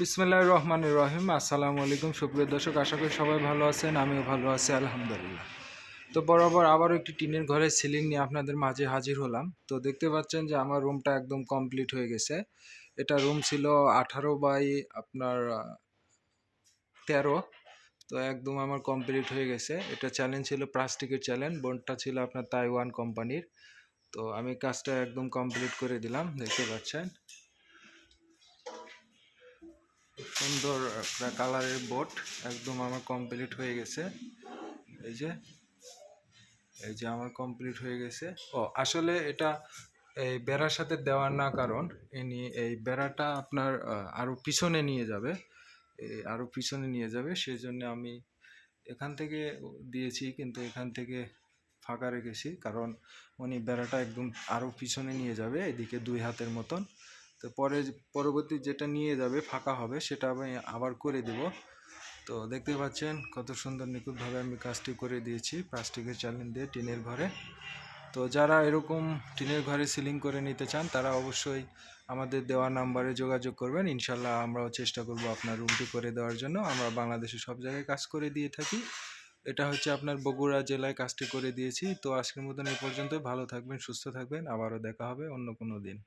বিসমিল্লাহ রহমান রহিম। আসসালামু আলাইকুম, সুপ্রিয় দর্শক, আশা করি সবাই ভালো আছেন, আমিও ভালো আছি, আলহামদুলিল্লাহ। তো বরাবর আবারও একটি টিনের ঘরের সিলিং নিয়ে আপনাদের মাঝে হাজির হলাম। তো দেখতে পাচ্ছেন যে আমার রুমটা একদম কমপ্লিট হয়ে গেছে। এটা রুম ছিল আঠারো বাই আপনার তেরো। তো একদম আমার কমপ্লিট হয়ে গেছে। এটা চ্যালেঞ্জ ছিল প্লাস্টিকের চ্যালেঞ্জ, বোনটা ছিল আপনার তাইওয়ান কোম্পানির। তো আমি কাজটা একদম কমপ্লিট করে দিলাম, দেখতে পাচ্ছেন। সুন্দর একটা কালারের বোট একদম আমার কমপ্লিট হয়ে গেছে। এই যে এই যে আমার কমপ্লিট হয়ে গেছে। ও, আসলে এটা এই বেড়ার সাথে দেওয়ার না কারণ ইনি এই বেড়াটা আপনার আরও পিছনে নিয়ে যাবে। এই আরও পিছনে নিয়ে যাবে সেই জন্য আমি এখান থেকে দিয়েছি, কিন্তু এখান থেকে ফাঁকা রেখেছি, কারণ উনি বেড়াটা একদম আরও পিছনে নিয়ে যাবে, এদিকে দুই হাতের মতন। তো পরে পরবর্তী যেটা নিয়ে যাবে, ফাঁকা হবে, সেটা আমি আবার করে দেব। তো দেখতে পাচ্ছেন কত সুন্দর নিখুঁতভাবে আমি কাজটি করে দিয়েছি, প্লাস্টিকের চালিন দিয়ে টিনের ঘরে। তো যারা এরকম টিনের ঘরে সিলিং করে নিতে চান, তারা অবশ্যই আমাদের দেওয়া নাম্বারে যোগাযোগ করবেন। ইনশাল্লাহ আমরাও চেষ্টা করব আপনার রুমটি করে দেওয়ার জন্য। আমরা বাংলাদেশে সব জায়গায় কাজ করে দিয়ে থাকি। এটা হচ্ছে আপনার বগুড়া জেলায় কাজটি করে দিয়েছি। তো আজকের মতন এই পর্যন্ত ভালো থাকবেন, সুস্থ থাকবেন। আবারও দেখা হবে অন্য কোনো দিন।